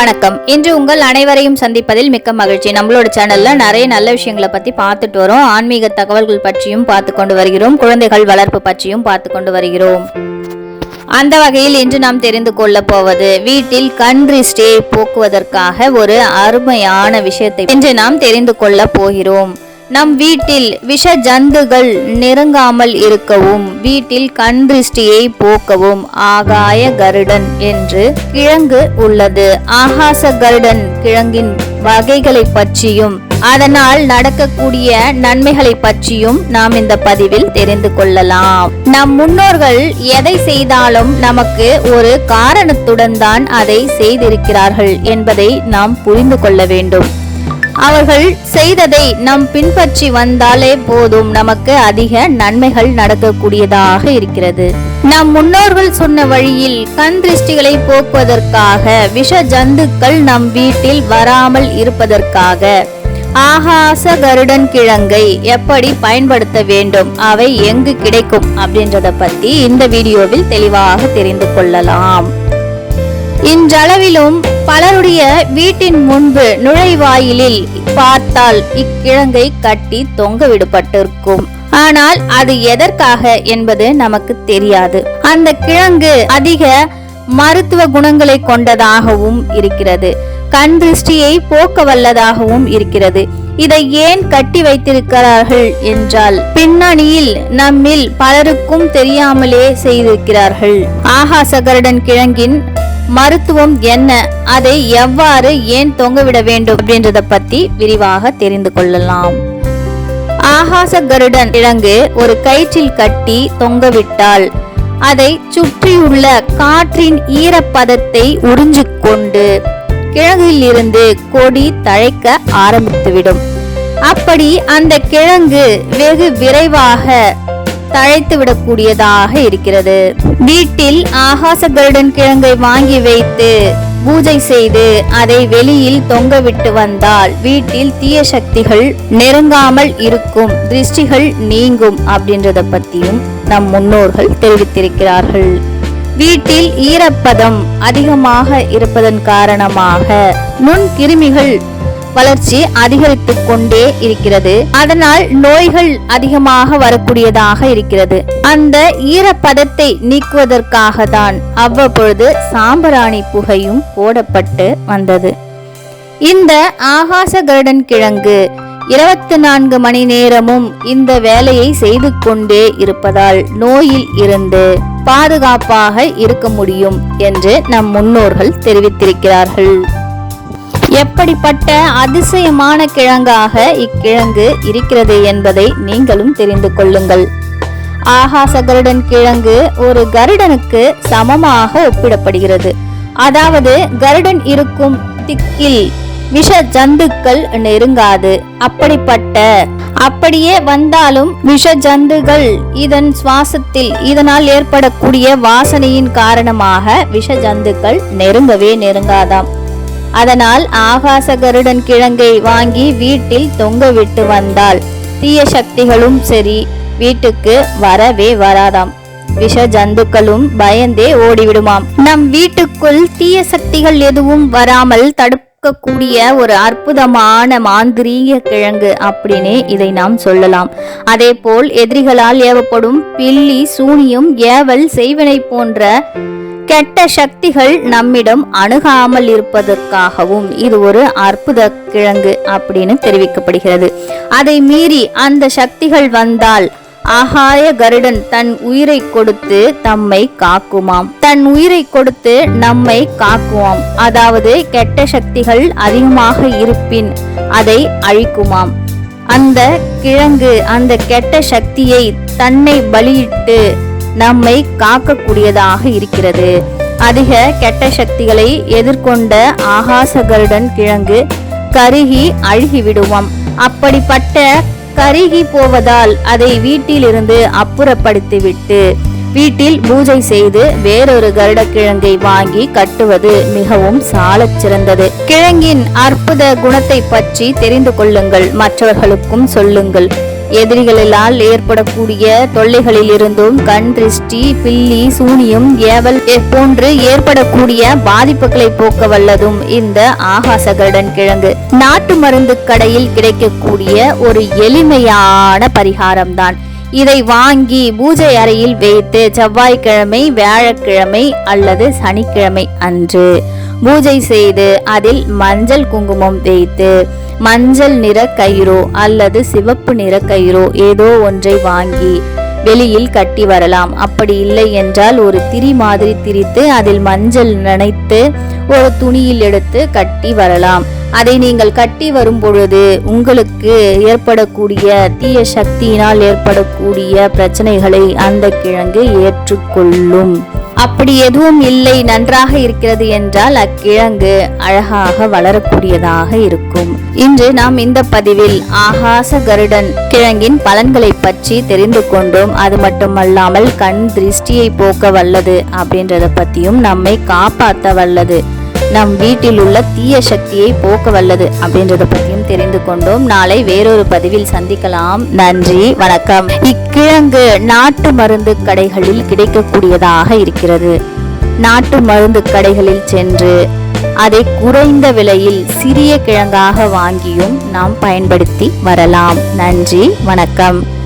வணக்கம். இன்று உங்கள் அனைவரையும் சந்திப்பதில் மிக்க மகிழ்ச்சி. நம்மளோட சேனல்ல நிறைய நல்ல விஷயங்களை பத்தி பார்த்துட்டு வரோம். ஆன்மீக தகவல்கள் பற்றியும் பார்த்து கொண்டு வருகிறோம். குழந்தைகள் வளர்ப்பு பற்றியும் பார்த்து கொண்டு வருகிறோம். அந்த வகையில் இன்று நாம் தெரிந்து கொள்ள போவது வீட்டில் கண் திருஷ்டியை போக்குவதற்காக ஒரு அருமையான விஷயத்தை இன்று நாம் தெரிந்து கொள்ள போகிறோம். நம் வீட்டில் விஷ ஜந்துகள் நெருங்காமல் இருக்கவும் வீட்டில் கண் திருஷ்டியை போக்கவும் ஆகாய கருடன் என்று கிழங்கு உள்ளது. ஆகாச கருடன் கிழங்கின் வகைகளை பற்றியும் அதனால் நடக்கக்கூடிய நன்மைகளை பற்றியும் நாம் இந்த பதிவில் தெரிந்து கொள்ளலாம். நம் முன்னோர்கள் எதை செய்தாலும் நமக்கு ஒரு காரணத்துடன் தான் அதை செய்திருக்கிறார்கள் என்பதை நாம் புரிந்து கொள்ள வேண்டும். அவர்கள் செய்ததை நம் பின்பற்றி வந்தாலே போதும். நமக்கு அதிக நன்மைகள் நடக்கக்கூடியதாக இருக்கிறது. நம் முன்னோர்கள் சொன்ன வழியில் கண் திருஷ்டிகளை போக்குவதற்காக விஷ ஜந்துக்கள் நம் வீட்டில் வராமல் இருப்பதற்காக ஆகாச கருடன் கிழங்கை எப்படி பயன்படுத்த வேண்டும் அவை எங்கு கிடைக்கும் அப்படின்றத பத்தி இந்த வீடியோவில் தெளிவாக தெரிந்து கொள்ளலாம். இன்றளவிலும் பலருடைய வீட்டின் முன்பு நுழைவாயிலில் பார்த்தால் இக்கிழங்கை கட்டி தொங்க விடுபட்டிருக்கும். ஆனால் அது எதற்காக என்பது நமக்கு தெரியாது. அந்த கிழங்கு அதிக மருத்துவ குணங்களை கொண்டதாகவும் இருக்கிறது. கண் திருஷ்டியை போக்க வல்லதாகவும் இருக்கிறது. இதை ஏன் கட்டி வைத்திருக்கிறார்கள் என்றால் பின்னணியில் நம்மில் பலருக்கும் தெரியாமலே செய்திருக்கிறார்கள். ஆகாசகருடன் கிழங்கின் மருத்துவம் என்ன? அதை எவ்வாறு ஏன் தொங்கவிட வேண்டும்? அப்படின்றத பத்தி விரிவாக தெரிந்து கொள்ளலாம். ஆகாச கருடன் கிழங்கு ஒரு கயிற்றில் கட்டி தொங்கவிட்டால் அதை சுற்றியுள்ள காற்றின் ஈரப்பதத்தை உறிஞ்சு கொண்டு கிழங்கில் இருந்து கொடி தழைக்க ஆரம்பித்துவிடும். அப்படி அந்த கிழங்கு வெகு விரைவாக தழைத்து விடக்கூடியதாக இருக்கிறது. வீட்டில் ஆகாச கருடன் கிழங்கை வாங்கி வைத்து பூஜை செய்து அதை வெளியில் தொங்கவிட்டு வந்தால் வீட்டில் தீய சக்திகள் நெருங்காமல் இருக்கும் திருஷ்டிகள் நீங்கும் அப்படின்றத பத்தியும் நம் முன்னோர்கள் தெரிவித்திருக்கிறார்கள். வீட்டில் ஈரப்பதம் அதிகமாக இருப்பதன் காரணமாக நுண் கிருமிகள் வளர்ச்சி அதிகரித்து கொண்டே இருக்கிறது. அதனால் நோய்கள் அதிகமாக வரக்கூடியதாக இருக்கிறது. அந்த ஈரப்பதத்தை நீக்குவதற்காக தான் அவ்வப்பொழுது சாம்பராணி புகையும் போடப்பட்டு வந்தது. இந்த ஆகாச கருடன் கிழங்கு இருபத்தி நான்கு மணி நேரமும் இந்த வேலையை செய்து கொண்டே இருப்பதால் நோயில் இருந்து பாதுகாப்பாக இருக்க முடியும் என்று நம் முன்னோர்கள் தெரிவித்திருக்கிறார்கள். எப்படிப்பட்ட அதிசயமான கிழங்காக இக்கிழங்கு இருக்கிறது என்பதை நீங்களும் தெரிந்து கொள்ளுங்கள். ஆகாச கருடன் கிழங்கு ஒரு கருடனுக்கு சமமாக ஒப்பிடப்படுகிறது. அதாவது கருடன் இருக்கும் திக்கில் விஷ ஜந்துக்கள் நெருங்காது. அப்படிப்பட்ட அப்படியே வந்தாலும் விஷ ஜந்துகள் இதன் சுவாசத்தில் இதனால் ஏற்படக்கூடிய வாசனையின் காரணமாக விஷ ஜந்துக்கள் நெருங்கவே நெருங்காதாம். அதனால் ஆகாச கருடன் கிழங்கை வாங்கி வீட்டில் தொங்கவிட்டு வந்தாள். வந்தால் தீய சக்திகளும் சரி வீட்டுக்கு வரவே வராதாம். விஷ ஜந்துக்களும் பயந்தே ஓடிவிடுமாம். நம் வீட்டுக்குள் தீய சக்திகள் எதுவும் வராமல் தடுக்கக்கூடிய ஒரு அற்புதமான மாந்திரீக கிழங்கு அப்படின்னு இதை நாம் சொல்லலாம். அதே போல் எதிரிகளால் ஏவப்படும் பில்லி சூனியும் ஏவல் செய்வினை போன்ற கெட்ட சக்திகள் நம்மிடம் அணுகாமல் இருப்பதற்காகவும் இது ஒரு அற்புத கிழங்கு அப்படின்னு தெரிவிக்கப்படுகிறது. அதை மீறி அந்த சக்திகள் வந்தால் ஆகாய கருடன் தன் உயிரை கொடுத்து தம்மை காக்குமாம். தன் உயிரை கொடுத்து நம்மை காக்குமாம் அதாவது கெட்ட சக்திகள் அதிகமாக இருப்பின் அதை அழிக்குமாம். அந்த கிழங்கு அந்த கெட்ட சக்தியை தன்னை பலியிட்டு நம்மை காக்கக்கூடியதாக இருக்கிறது. அதிக கெட்ட சக்திகளை எதிர்கொண்ட ஆகாச கருடன் கிழங்கு கருகி அழுகிவிடுவோம். அப்படிப்பட்ட கருகி போவதால் அதை வீட்டிலிருந்து அப்புறப்படுத்திவிட்டு வீட்டில் பூஜை செய்து வேறொரு கருடக்கிழங்கை வாங்கி கட்டுவது மிகவும் சாலச் சிறந்தது. கிழங்கின் அற்புத குணத்தை பற்றி தெரிந்து கொள்ளுங்கள் மற்றவர்களுக்கும் சொல்லுங்கள். எதிரிகளால் ஏற்படக்கூடிய தொல்லைகளில் இருந்தும் கண் திருஷ்டி பில்லி சூனியம் ஏவல் போன்று ஏற்படக்கூடிய பாதிப்புகளை போக்க வல்லதும் இந்த ஆகாச கருடன் கிழங்கு. நாட்டு மருந்து கடையில் கிடைக்கக்கூடிய ஒரு எளிமையான பரிகாரம்தான். இதை வாங்கி பூஜை அறையில் வைத்து செவ்வாய்க்கிழமை வியாழக்கிழமை அல்லது சனிக்கிழமை அன்று பூஜை செய்து அதில் மஞ்சள் குங்குமம் வைத்து மஞ்சள் நிற கயிறோ அல்லது சிவப்பு நிற கயிறோ ஏதோ ஒன்றை வாங்கி வெளியில் கட்டி வரலாம். அப்படி இல்லை என்றால் ஒரு திரி மாதிரி திரித்து அதில் மஞ்சள் நனைத்து ஒரு துணியில் எடுத்து கட்டி வரலாம். அதை நீங்கள் கட்டி வரும் பொழுது உங்களுக்கு ஏற்படக்கூடிய தீய சக்தியினால் ஏற்படக்கூடிய பிரச்சனைகளை அந்த கிழங்கு ஏற்றுக்கொள்ளும். அப்படி எதுவும் இல்லை நன்றாக இருக்கிறது என்றால் அக்கிழங்கு அழகாக வளரக்கூடியதாக இருக்கும். இன்று நாம் இந்த பதிவில் ஆகாச கருடன் கிழங்கின் பலன்களை பற்றி தெரிந்து கொண்டோம். அது மட்டுமல்லாமல் கண் திருஷ்டியை போக்க வல்லது அப்படின்றத பத்தியும் நம்மை காப்பாற்ற வல்லது. நம் வீட்டில் உள்ள தீய சக்தியை போக்க வல்லது அப்படின்றத பற்றியும் தெரிந்து கொண்டோம். நாளை வேறொரு பதிவில் சந்திக்கலாம். நன்றி வணக்கம். இக்கிழங்கு நாட்டு மருந்து கடைகளில் கிடைக்கக்கூடியதாக இருக்கிறது. நாட்டு மருந்து கடைகளில் சென்று அதை குறைந்த விலையில் சிறிய கிழங்காக வாங்கியும் நாம் பயன்படுத்தி வரலாம். நன்றி வணக்கம்.